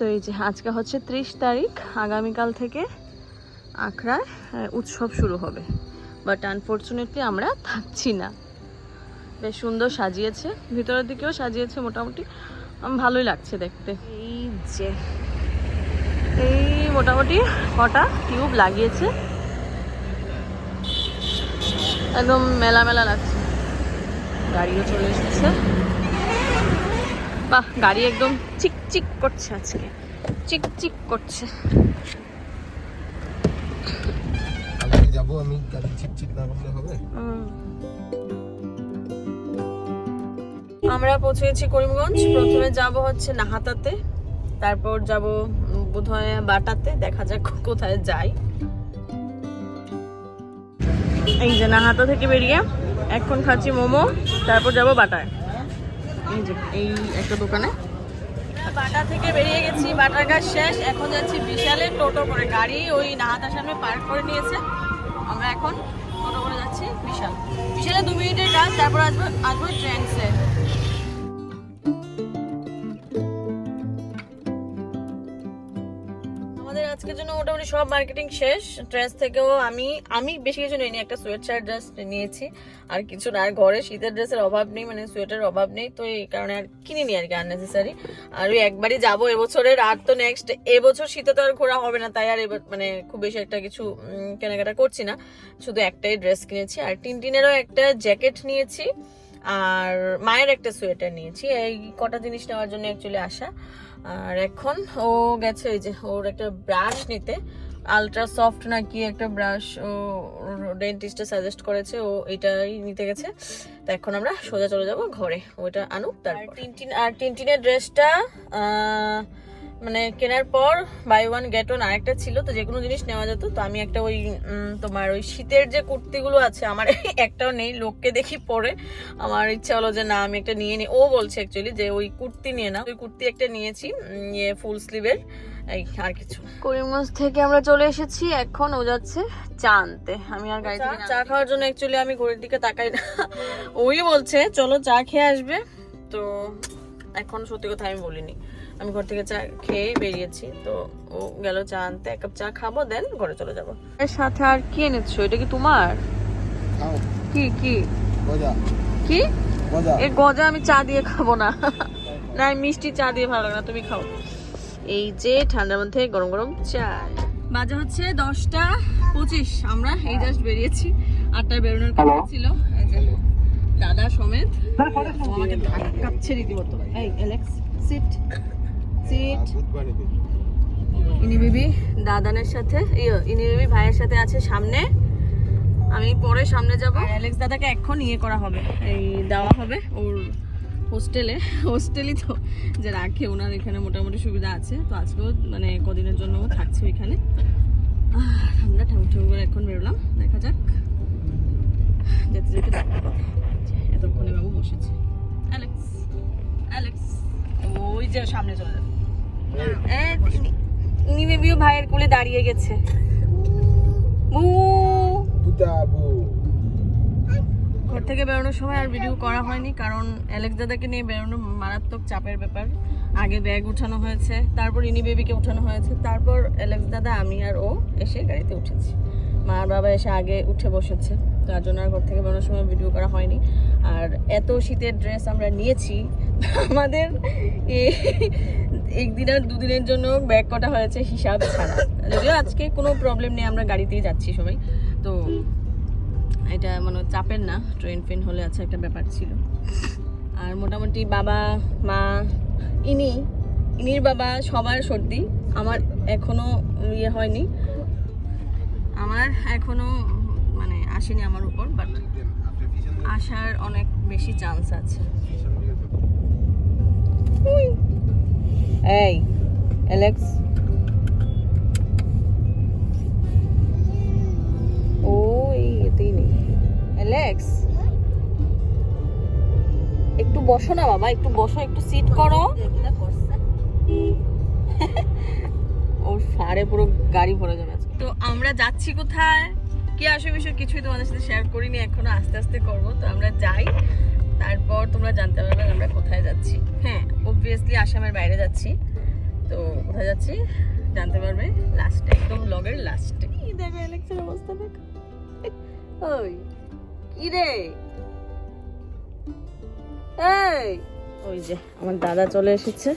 তো এই যে আজকে হচ্ছে ত্রিশ তারিখ, আগামীকাল থেকে আখড়ায় উৎসব শুরু হবে। বাট আনফর্চুনেটলি আমরা থাকছি না। বেশ সুন্দর সাজিয়েছে, ভিতরের দিকেও সাজিয়েছে মোটামুটি। ভালোই লাগছে দেখতে। এই যে, এই মোটামুটি কটা টিউব লাগিয়েছে। একদম মেলা মেলা লাগছে। গাড়িও চলে এসেছে। বাহ, গাড়ি একদম চিক চিক করছে আজকে। চিক চিক করছে। যাব আমি গাড়ি চিকচিক না করলে হবে? আমরা পৌঁছেছি করিমগঞ্জ। প্রথমে যাব হচ্ছে নাহাতাতে তারপর যাব বোধহয় বাটাতে দেখা যাক কোথায় যাই। এই যে নাহাতা থেকে বেরিয়ে এখন খাচ্ছি মোমো তারপর যাব বাটায়। এই যে এই একটা দোকানে। বাটা থেকে বেরিয়ে গেছি, বাটার কাজ শেষ। এখন যাচ্ছি বিশালে টোটো করে। গাড়ি ওই নাহাতার সামনে পার্ক করে নিয়েছে। আমরা এখন টোটো করে যাচ্ছি বিশাল। বিশালে দু মিনিটের কাজ, তারপর আসব আসব ট্রেন্সে। আজকের জন্য মোটামুটি সব মার্কেটিং শেষ। ড্রেস থেকেও আমি আমি বেশি কিছু নিইনি, একটা সোয়েট শার্ট ড্রেস নিয়েছি। আর কিছু না, আর ঘরে শীতের ড্রেসের অভাব নেই মানে সোয়েটারের অভাব নেই, তো এই কারণে আর কিনিনি আর কি আননেসেসারি আর ওই একবারই যাব এবছরের, আর তো নেক্সট এবছর শীতে তো আর ঘোরা হবে না, তাই আর এবার মানে খুব বেশি একটা কিছু কেনাকাটা করছি না। শুধু একটাই ড্রেস কিনেছি, আর টিনটিনেরও একটা জ্যাকেট নিয়েছি, আর মায়ের একটা সোয়েটার নিয়েছি। এই কটা জিনিস নেওয়ার জন্য অ্যাকচুয়ালি আসা। আর এখন ও গেছে ওই যে, ওর একটা ব্রাশ নিতে। আলট্রা সফট নাকি একটা ব্রাশ ও ডেন্টিস্টে সাজেস্ট করেছে, ও এটাই নিতে গেছে। তো এখন আমরা সোজা চলে যাব ঘরে, ওটা আনুক, তারপর। টিনটিন আর টিনটিনের ড্রেসটা মানে কেনার পর বাই ওয়ান গেট ওয়ান আরেকটা ছিল তো যে কোনো জিনিস নেওয়া যেত। তো আমি একটা ওই তোমার ওই শীতের যে কুর্তিগুলো আছে আমার একটাও নেই লোককে দেখি পরে। আমার ইচ্ছা হলো যে না আমি একটা নিয়ে নিই ও বলছে অ্যাকচুয়ালি যে ওই কুর্তি নিয়ে না ওই কুর্তি একটা নিয়েছি ইয়ে ফুল স্লিভের এই আর কিছু করিমগঞ্জ থেকে আমরা চলে এসেছি এখন ও যাচ্ছে চা আনতে। আমি আর গাড়ি থেকে চা খাওয়ার জন্য অ্যাকচুয়ালি আমি ঘড়ির দিকে তাকাই না। ওই বলছে চলো চা খেয়ে আসবে। তো এখন সত্যি কথা আমি বলিনি। আমি ঘর থেকে চা খেয়ে বেরিয়েছি তো ও গেল চা আনতে এক কাপ চা খাব দেন ঘরে চলে যাব। এর সাথে আর কি এনেছো? এটা কি তোমার? কি কি? কি? মজা এ গজা আমি চা দিয়ে খাব না। না মিষ্টি চা দিয়ে ভালো লাগে না তুমি খাও। এই যে ঠান্ডার মধ্যে গরম গরম চা। বাজে হচ্ছে দশটা পঁচিশ আমরা এই জাস্ট বেরিয়েছি। আটটায় বেরোনোর কথা ছিল। এই যে দাদা সমেত আমাকে ধাক্কাচ্ছে রীতিমতো। এই অ্যালেক্স সিট সিট। ইনি বিবি দাদানের সাথে ইয়ে, ইনি বিবি ভাইয়ের সাথে আছে সামনে। আমি পরে সামনে যাব। অ্যালেক্স দাদাকে এখন ইয়ে করা হবে এই দেওয়া হবে ওর হোস্টেলে। হোস্টেলই তো যে রাখে ওনার এখানে মোটামুটি সুবিধা আছে। তো আজকেও মানে কদিনের জন্য ও থাকছে ওইখানে। আমরা ঠাকুর ঠাকুর করে এখন বেরোলাম দেখা যাক। যেতে যেতে এতক্ষণে বাবু বসেছে। Alex Alex. ওই যে সামনে চলে যাবে এই, ইনি- ইনি বেবিও ভাইয়ের কোলে দাঁড়িয়ে গেছে। বু। ঘর থেকে বেরোনোর সময় আর ভিডিও করা হয়নি কারণ অ্যালেক্স দাদাকে নিয়ে বেরোনো মারাত্মক চাপের ব্যাপার। আগে ব্যাগ উঠানো হয়েছে তারপর ইনি বেবিকে উঠানো হয়েছে তারপর অ্যালেক্স দাদা আমি আর ও এসে গাড়িতে উঠেছি। মা আর বাবা এসে আগে উঠে বসেছে তার জন্য আর ঘর থেকে বেরোনোর সময় ভিডিও করা হয়নি। আর এত শীতের ড্রেস আমরা নিয়েছি আমাদের একদিন আর দুদিনের জন্য ব্যাগ কটা হয়েছে হিসাব ছাড়া। যদিও আজকে কোনো প্রবলেম নেই আমরা গাড়িতেই যাচ্ছি সবাই। তো এটা মানে চাপের না ট্রেন ফ্রেন হলে আছে একটা ব্যাপার ছিল। আর মোটামুটি বাবা মা ইনি ইনির বাবা সবার সর্দি। আমার এখনও ইয়ে হয়নি। আমার এখনও মানে আসেনি আমার উপর বাট আসার অনেক বেশি চান্স আছে। এই অ্যালেক্স ও এই এতেই অ্যালেক্স একটু বসো না বাবা, একটু বসো, একটু সিট করো। ওর ফাড়ে পুরো গাড়ি ভরে যাবে। তো আমরা যাচ্ছি কোথায়? কি আসে বিষয় কিছুই তোমাদের সাথে শেয়ার করিনি, এখনও আস্তে আস্তে করব। তো আমরা যাই। তারপর তোমরা জানতে পারবে আমরা কোথায় যাচ্ছি। হ্যাঁ অবভিয়াসলি আসামের বাইরে যাচ্ছি। তো কোথায় যাচ্ছি? জানতে পারবে লাস্টে একদম ব্লগের লাস্টে কি দেখো অ্যালেক্সের অবস্থা দেখো। ওই কি রে? এই ওই যে আমার দাদা চলে এসেছে।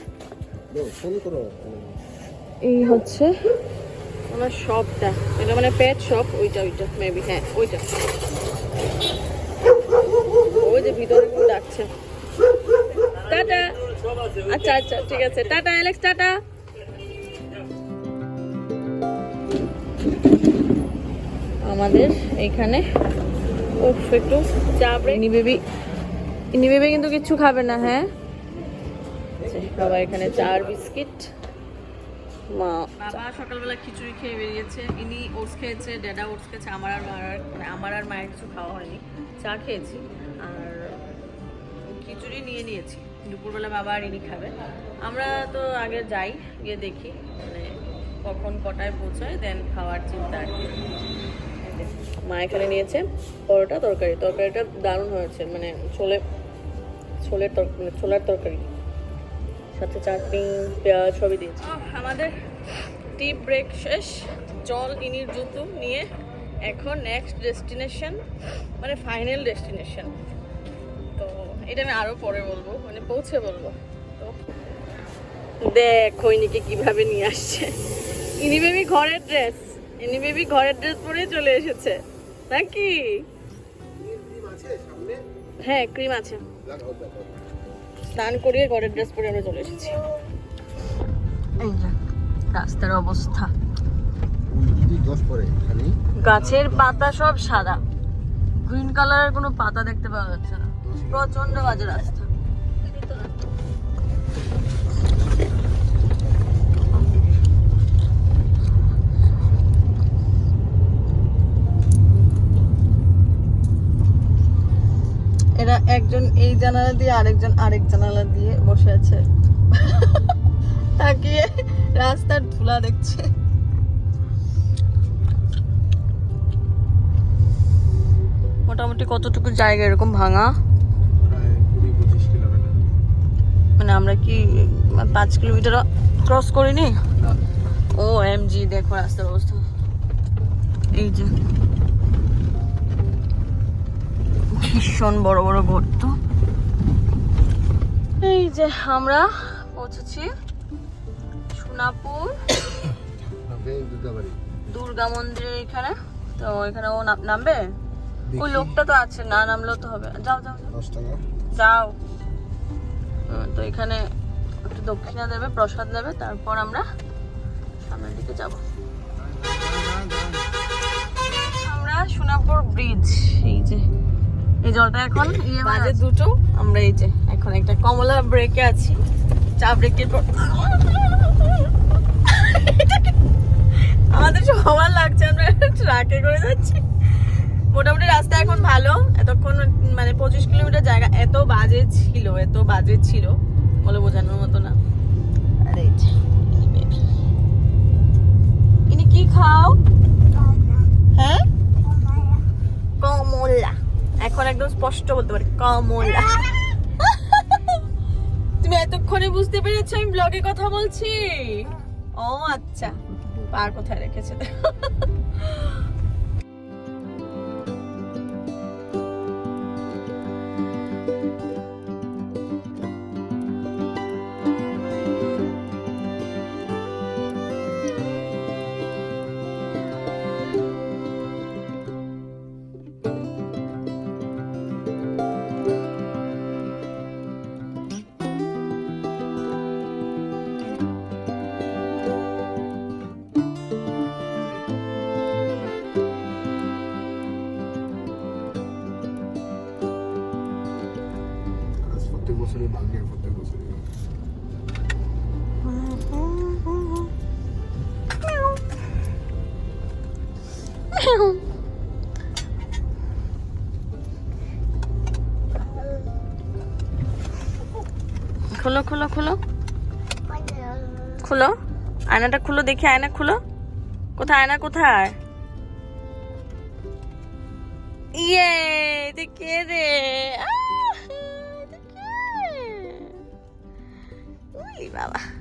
ফোন করো। এই হচ্ছে আমার শপটা এটা মানে পেট শপ ওইটা ওইটা মেবি হ্যাঁ ওইটা। ওই যে ভিতরে কেউ ডাকছে। টাটা। আচ্ছা আচ্ছা ঠিক আছে। Tata Alex tata. আমাদের এখানে উফ একটু চা ব্রেক ইনি বেবি ইনি বেবি কিন্তু কিচ্ছু খাবে না হ্যাঁ? বাবা এখানে চা আর বিস্কিট। মা বাবা সকালবেলা খিচুড়ি খেয়ে বেরিয়েছে। ইনি ওটস খেয়েছে ড্যাডা ওটস খেয়েছে আমার আর মার মানে আমার আর মায়ের কিছু খাওয়া হয়নি। চা খেয়েছি। আর খিচুড়ি নিয়ে নিয়েছি। দুপুরবেলা বাবা আর ইনি খাবে। আমরা তো আগে যাই, গিয়ে দেখি মানে কখন কটায় পৌঁছায় দেন খাওয়ার চিন্তা আর কি। মা এখানে নিয়েছে পরোটা, তরকারি। তরকারিটা দারুণ হয়েছে মানে ছোলে, ছোলের তরকারি মানে ছোলার তরকারি। সাথে চাটনি, পেঁয়াজ সবই দিয়েছে। আমাদের টি ব্রেক শেষ। জল ইনির জুতো নিয়ে এখন নেক্সট ডেস্টিনেশন মানে ফাইনাল ডেস্টিনেশন এটা আমি আরও পরে বলব মানে পৌঁছে বলব। দেখো ইনিকে কীভাবে নিয়ে আসছে। ইনি বেবি ঘরের ড্রেস ইনি বেবি ঘরের ড্রেস পরে চলে এসেছে। নাকি? হ্যাঁ ক্রিম আছে। স্নান করিয়ে ঘরের ড্রেস পরে আমরা চলে এসেছি। রাস্তার অবস্থা। গাছের পাতা সব সাদা। গ্রিন কালারের কোনো পাতা দেখতে পাওয়া যাচ্ছে না। প্রচণ্ড বাজে রাস্তা এরা একজন এই জানালা দিয়ে, আরেকজন আরেক জানালা দিয়ে বসে আছে। তাকিয়ে রাস্তার ধুলা দেখছে। মোটামুটি কতটুকু জায়গা এরকম ভাঙা? মানে আমরা কি পাঁচ কিলোমিটার ক্রস করিনি? ও এম জি দেখো রাস্তার অবস্থা। এই যে। ভীষণ বড় বড় গর্ত এই যে আমরা পৌঁছেছি সোনাপুর দুর্গা মন্দিরের এখানে। তো এখানে ও নামবে? ওই লোকটা তো আছে না নামলেও তো হবে। যাও যাও যাও। তো এখানে একটু দক্ষিণা দেবে প্রসাদ নেবে তারপর আমরা সামনের দিকে যাব। আমরা সোনাপুর ব্রিজ এই যে এই জলটা এখন ইয়ে বাজে দুটো আমরা এই যে এখন একটা কমলা ব্রেকে আছি। চা ব্রেকের পর আমাদের সবার লাগছে আমরা ট্রাকে করে যাচ্ছি। মোটামুটি রাস্তা এখন ভালো। এতক্ষণ মানে পঁচিশ কিলোমিটার জায়গা। এত বাজে ছিল এত বাজে ছিল বলে বোঝানোর মতো না। আরে ইনি ইনি কি খাও? হ্যাঁ? কমলা। এখন একদম স্পষ্ট বলতে পারি কমলা। তুমি এতক্ষণে বুঝতে পেরেছ আমি ব্লগে কথা বলছি? ও আচ্ছা পার কোথায় রেখেছে? খুলো খুলো খুলো। খুলো। আয়নাটা খুলো, দেখি আয়না খুলো। কোথায়, আয়না কোথায়? ইয়ে কে রে? বাবা।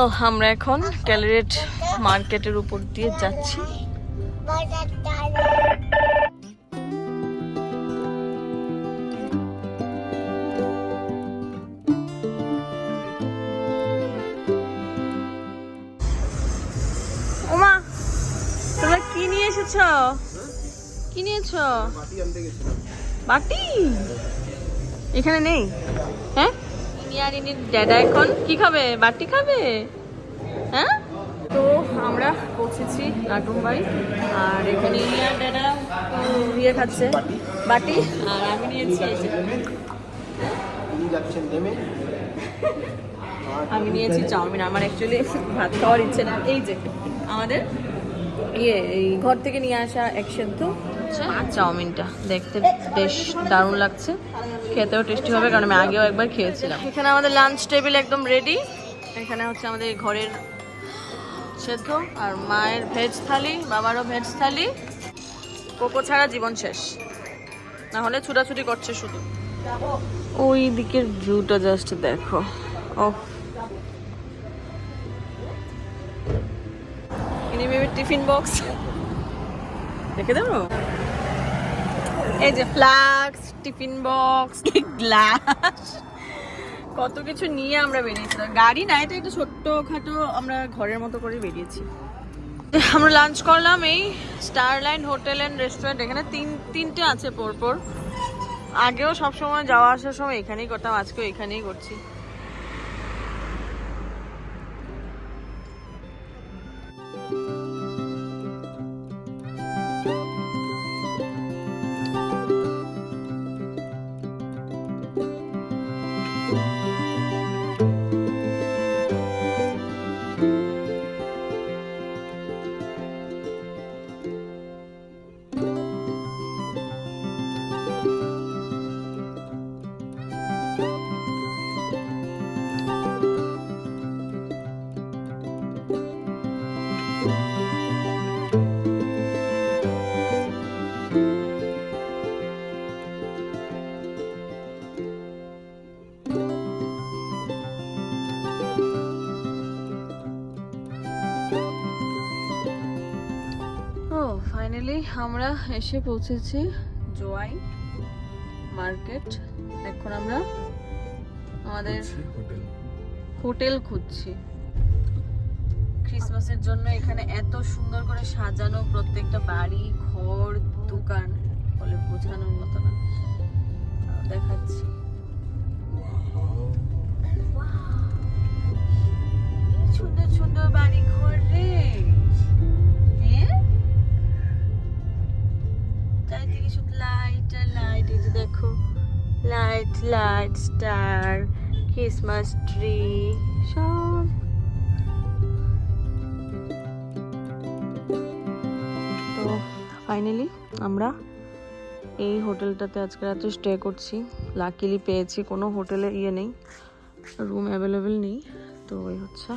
ও, আমরা এখন ক্যালারেট মার্কেটের উপর দিয়ে যাচ্ছি। ওমা, তোমরা কি নিয়ে এসেছ? কি নিয়েছো? বাটি? এখানে নেই। হ্যাঁ? ইনি আর ড্যাডা এখন কি খাবে? বাটি খাবে? হ্যাঁ? তো আমরা পৌঁছেছি লাটুম বাড়ি আর এখানে ইনি আর ড্যাডা ইয়ে খাচ্ছে বাটি আর আমি নিয়েছি যাচ্ছেন নেমে। আমি নিয়েছি চাউমিন। আমার অ্যাকচুয়ালি ভাত খাওয়ার ইচ্ছে না। এই যে আমাদের ইয়ে এই ঘর থেকে নিয়ে আসা এক সেদ্ধ আর চাউমিনটা। দেখতে বেশ দারুণ লাগছে। খেতেও টেস্টি হবে কারণ আমি আগেও একবার খেয়েছিলাম। এখানে আমাদের লাঞ্চ টেবিল একদম রেডি এখানে হচ্ছে আমাদের ঘরের সেদ্ধ আর মায়ের ভেজ থালি বাবারও ভেজ থালি। কোকো ছাড়া জীবন শেষ। না হলে ছুটাছুটি করছে শুধু। ওই দিকের ভিউটা জাস্ট দেখো। ও ইনি টিফিন বক্স দেবো? এই যে ফ্লাক্স, টিফিন বক্স গ্লাস। কত কিছু নিয়ে আমরা বেরিয়েছিলাম গাড়ি নাই তো একটা ছোট্ট খাটো আমরা ঘরের মতো করে বেরিয়েছি। আমরা লাঞ্চ করলাম এই স্টারলাইন হোটেল অ্যান্ড রেস্টুরেন্ট এখানে তিন, তিনটে আছে পরপর। আগেও সব সময় যাওয়া আসার সময় এখানেই করতাম, আজকেও এখানেই করছি। আমরা এসে পৌঁছেছি জোয়াই মার্কেট। এখন আমরা আমাদের হোটেল খুঁজছি। ক্রিসমাসের জন্য এখানে এত সুন্দর করে সাজানো প্রত্যেকটা বাড়ি ঘর দোকান বলে বোঝানোর মতো না। দেখাচ্ছি। লাইট স্টার ক্রিসমাস ট্রি সব তো ফাইনালি আমরা এই হোটেলটাতে আজকে রাত্রে স্টে করছি। লাকিলি পেয়েছি, কোনো হোটেলে ইয়ে নেই রুম অ্যাভেলেবেল নেই। তো ওই হচ্ছে,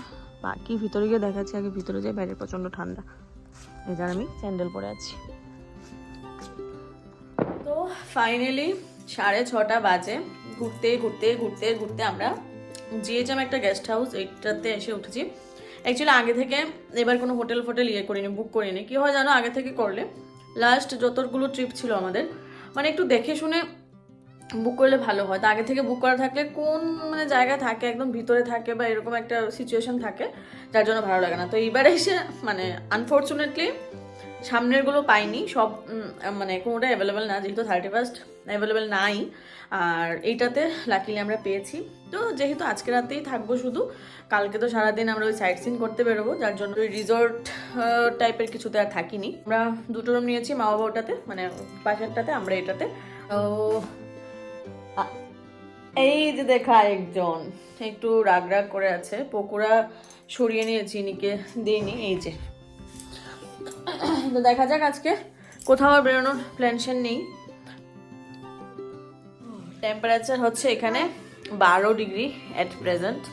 বাকি ভিতরে গিয়ে দেখাচ্ছি, আগে ভিতরে যাই, বাইরে প্রচণ্ড ঠান্ডা। এই যার আমি স্যান্ডেল পরে আছি। তো ফাইনালি সাড়ে ছটা বাজে। ঘুরতে ঘুরতে ঘুরতে ঘুরতে আমরা জিএচএম একটা গেস্ট হাউস এইটাতে এসে উঠেছি। অ্যাকচুয়ালি আগে থেকে এবার কোনো হোটেল ফোটেল ইয়ে করিনি বুক করিনি। কী হয় জানো, আগে থেকে করলে লাস্ট যতগুলো ট্রিপ ছিল আমাদের মানে একটু দেখে শুনে বুক করলে ভালো হয়। তো আগে থেকে বুক করা থাকলে কোন মানে জায়গা থাকে, একদম ভিতরে থাকে বা এরকম একটা সিচুয়েশন থাকে, যার জন্য ভালো লাগে না। তো এইবারে এসে মানে আনফর্চুনেটলি সামনেরগুলো পাইনি, সব মানে কোনোটা অ্যাভেলেবেল না, যেহেতু থার্টি ফার্স্ট অ্যাভেলেবেল নাই। আর এইটাতে লাকিলি আমরা পেয়েছি। তো যেহেতু আজকে রাতেই থাকব শুধু, কালকে তো সারাদিন আমরা ওই সাইট সিন করতে বেরোবো, যার জন্য ওই রিসর্ট টাইপের কিছুতে আর থাকিনি। আমরা দুটো রুম নিয়েছি মা বাবা ওটাতে মানে পাশেরটাতে, আমরা এটাতে। তো এই যে দেখা একজন একটু রাগ রাগ করে আছে। পকোড়া সরিয়ে নিয়েছি নিকে দিইনি, এই যে। তো দেখা যাক আজকে কোথাও বেরোনোর প্ল্যানশন নেই। টেম্পারেচার হচ্ছে এখানে বারো ডিগ্রি অ্যাট প্রেজেন্ট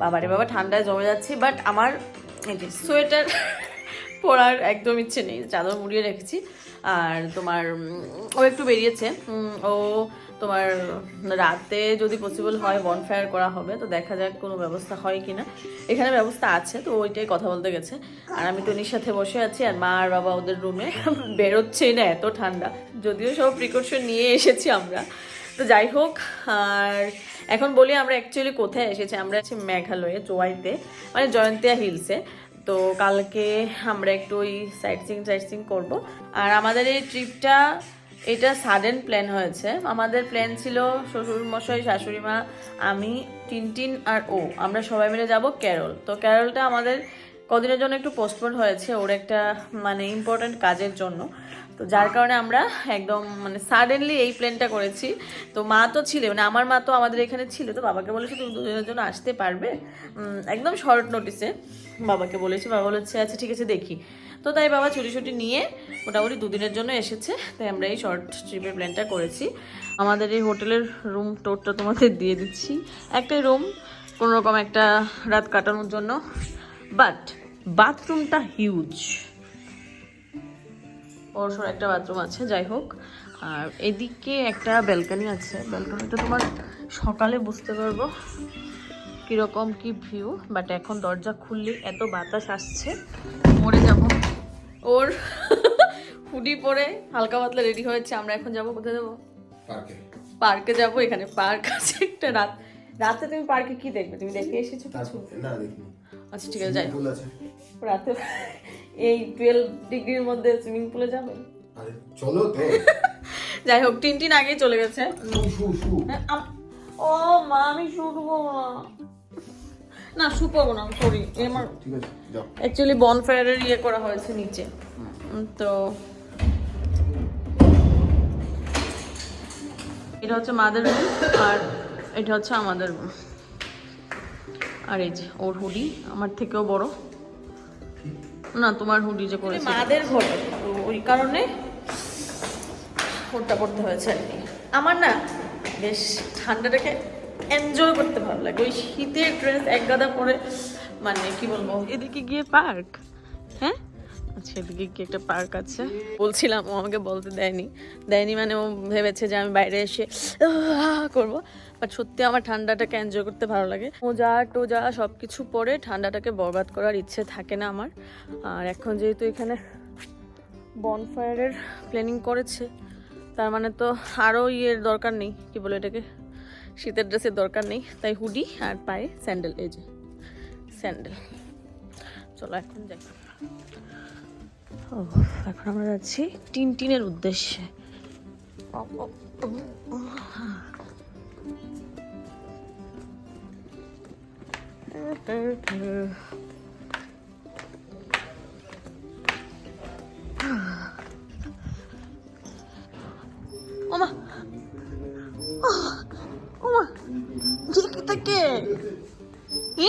বাবারে বাবা, ঠান্ডায় জমে যাচ্ছি বাট আমার সোয়েটার পরার একদম ইচ্ছে নেই, চাদর মুড়িয়ে রেখেছি। আর তোমার ও একটু বেরিয়েছে ও তোমার রাতে যদি পসিবল হয় বনফায়ার করা হবে, তো দেখা যাক কোনো ব্যবস্থা হয় কি না এখানে ব্যবস্থা আছে, তো ওইটাই কথা বলতে গেছে। আর আমি টনির সাথে বসে আছি, আর মা আর বাবা ওদের রুমে বেরোচ্ছেই না, এত ঠান্ডা। যদিও সব প্রিকশন নিয়ে এসেছি আমরা। তো যাই হোক, আর এখন বলি আমরা অ্যাকচুয়ালি কোথায় এসেছি। আমরা আছি মেঘালয়ে, জোয়াইতে মানে জয়ন্তিয়া হিলসে। তো কালকে আমরা একটু ওই সাইট সিং সাইট সিং করব। আর আমাদের এই ট্রিপটা এটা সাডেন প্ল্যান হয়েছে। আমাদের প্ল্যান ছিল শ্বশুর মশাই শাশুড়ি মা আমি, টিনটিন আর ও। আমরা সবাই মিলে যাব কেরল তো কেরলটা আমাদের কদিনের জন্য একটু পোস্টপোন হয়েছে, ওর একটা মানে ইম্পর্ট্যান্ট কাজের জন্য। তো যার কারণে আমরা একদম মানে সাডেনলি এই প্ল্যানটা করেছি। তো মা তো ছিল মানে আমার মা তো আমাদের এখানে ছিল, তো বাবাকে বলেছে তুমি দুজনের জন্য আসতে পারবে। একদম শর্ট নোটিসে বাবাকে বলেছি, বাবা বলেছে আচ্ছা ঠিক আছে, দেখি। তো তাই বাবা ছুটি ছুটি নিয়ে মোটামুটি দুদিনের জন্য এসেছে, তাই আমরা এই শর্ট ট্রিপের প্ল্যানটা করেছি। আমাদের এই হোটেলের রুম টোরটা তোমাদের দিয়ে দিচ্ছি। একটাই রুম কোনো রকম একটা রাত কাটানোর জন্য। বাট বাথরুমটা হিউজ ওর একটা বাথরুম আছে যাই হোক। আর এদিকে একটা ব্যালকানি আছে। ব্যালকানিটা তোমার সকালে বুঝতে পারব কীরকম কি ভিউ বাট এখন দরজা খুললে এত বাতাস আসছে মরে যাব। ওর হুডি পরে হালকা পাতলা রেডি হয়েছে আমরা এখন যাব কোথায় যাব? পার্কে যাব এখানে পার্ক আছে একটা রাত। রাতে তুমি পার্কে কি দেখবে? তুমি দেখে এসেছ কিছু? না দেখিনি। আচ্ছা ঠিক আছে যাই হোক। রাতে এই টুয়েলভ ডিগ্রির মধ্যে সুইমিং পুলে যাবে? আরে চলো তো। যাই হোক টিনটিন আগেই চলে গেছে। শু শু শু। হ্যাঁ, ও মা আমি শুটবো না। না শু পাবো না সরি আমার ঠিক আছে যাও। অ্যাকচুয়ালি বনফায়ারের ইয়ে করা হয়েছে নিচে। তো এটা হচ্ছে মাদার রুম আর এটা হচ্ছে আমাদের রুম আর এই যে ওর হুডি আমার থেকেও বড়। না তোমার হুডি যে করেছে মাদের ঘরে তো ওই কারণে হুডটা পড়তে হয়েছে আর কি। আমার না বেশ ঠান্ডাটাকে এনজয় করতে ভালো লাগে। ওই শীতের ড্রেস এক গাদা পরে মানে কি বলব? এদিকে গিয়ে পার্ক। আচ্ছা এদিকে কি একটা পার্ক আছে? বলছিলাম, ও আমাকে বলতে দেয়নি। দেয়নি মানে ও ভেবেছে যে আমি বাইরে এসে করব। বাট সত্যি আমার ঠান্ডাটাকে এনজয় করতে ভালো লাগে। মোজা, টোজা সব কিছু পরে ঠান্ডাটাকে বরবাদ করার ইচ্ছে থাকে না আমার। আর এখন যেহেতু এখানে বনফায়ারের প্ল্যানিং করেছে, তার মানে তো আরও ইয়ের দরকার নেই, কি বলে এটাকে? শীতের ড্রেসের দরকার নেই। তাই হুডি আর পায়ে স্যান্ডেল এই যে স্যান্ডেল চলো এখন যাই। এখন আমরা যাচ্ছি উদ্দেশ্যে ও, ও, ও। ওমা ওমা দেখি তাকে এ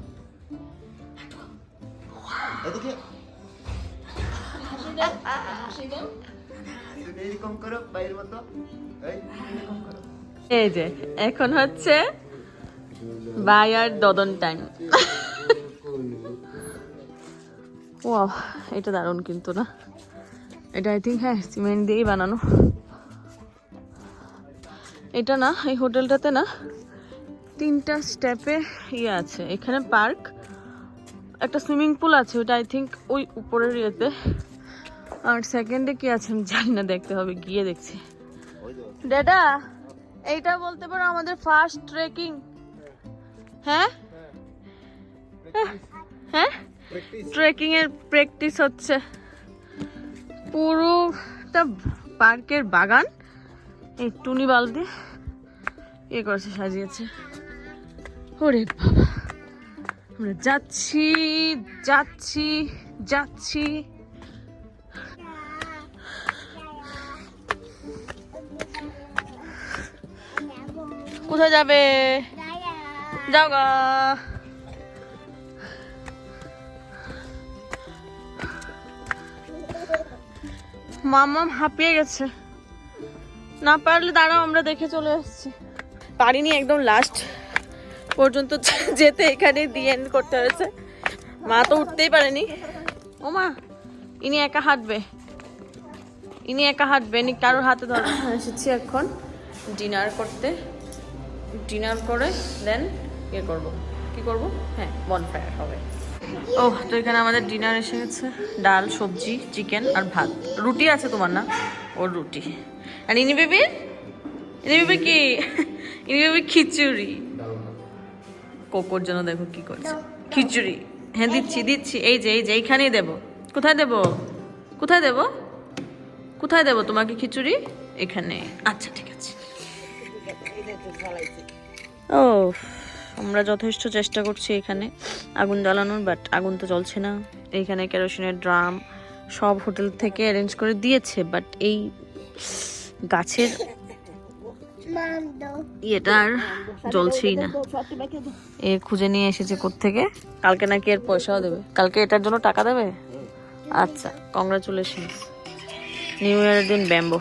এদিকে। এরকম এই যে, এখন হচ্ছে বাই আর দদন টাইম ও এটা দারুণ কিন্তু না? এটা আই থিঙ্ক হ্যাঁ সিমেন্ট দিয়েই বানানো। এটা না, এই হোটেলটাতে না তিনটা স্টেপে ইয়ে আছে। এখানে পার্ক সুইমিং পুল আছে, ওটা আই থিঙ্ক ওই উপরের ইয়েতে। আর সেকেন্ডে কি আছে আমি জানি না, দেখতে হবে, গিয়ে দেখছি। ডেডা এইটা বলতে পারো আমাদের ফার্স্ট ট্রেকিং হ্যাঁ? হ্যাঁ? ট্রেকিং এর প্র্যাকটিস হচ্ছে। পুরোটা পার্কের বাগান। এই টুনি বালতি ইয়ে করেছে, সাজিয়েছে। ওরে বাবা। আমরা যাচ্ছি যাচ্ছি যাচ্ছি। কোথায় যাবে? যাও গা। মামাম হাঁপিয়ে গেছে। না পারলে দাঁড়াও, আমরা দেখে চলে আসছি। পারিনি একদম লাস্ট পর্যন্ত যেতে এখানে দিয়ে এন্ড করতে হয়েছে। মা তো উঠতেই পারেনি। ও মা ইনি একা হাঁটবে। ইনি একা হাঁটবে ইনি কারোর হাতে ধরবে এসেছি এখন ডিনার করতে। ডিনার করে দেন ইয়ে করব। কি করব? হ্যাঁ বনফায়ার হবে। ও তো এখানে আমাদের ডিনার এসে গেছে। ডাল সবজি চিকেন আর ভাত। রুটি আছে তোমার না? ওর রুটি। আর ইনি বেবি? ইনি বেবি কি? ইনি বেবি খিচুড়ি। কোকোর জন্য দেখো কি করছে। খিচুড়ি। হ্যাঁ দিচ্ছি দিচ্ছি। এই যে এই যে এইখানেই দেবো। কোথায় দেবো? কোথায় দেবো? কোথায় দেবো তোমাকে খিচুড়ি? এখানে। আচ্ছা ঠিক আছে। ও আমরা যথেষ্ট চেষ্টা করছি এখানে আগুন জ্বালানোর বাট আগুন তো জ্বলছে না। এইখানে কেরোসিনের ড্রাম সব হোটেল থেকে অ্যারেঞ্জ করে দিয়েছে বাট এই গাছের ইয়েটা আর জ্বলছেই না। এ খুঁজে নিয়ে এসেছে থেকে কালকে নাকি এর পয়সাও দেবে। কালকে এটার জন্য টাকা দেবে? আচ্ছা কংগ্রাচুলেশন নিউ ইয়ারের দিন ব্যাম্বো।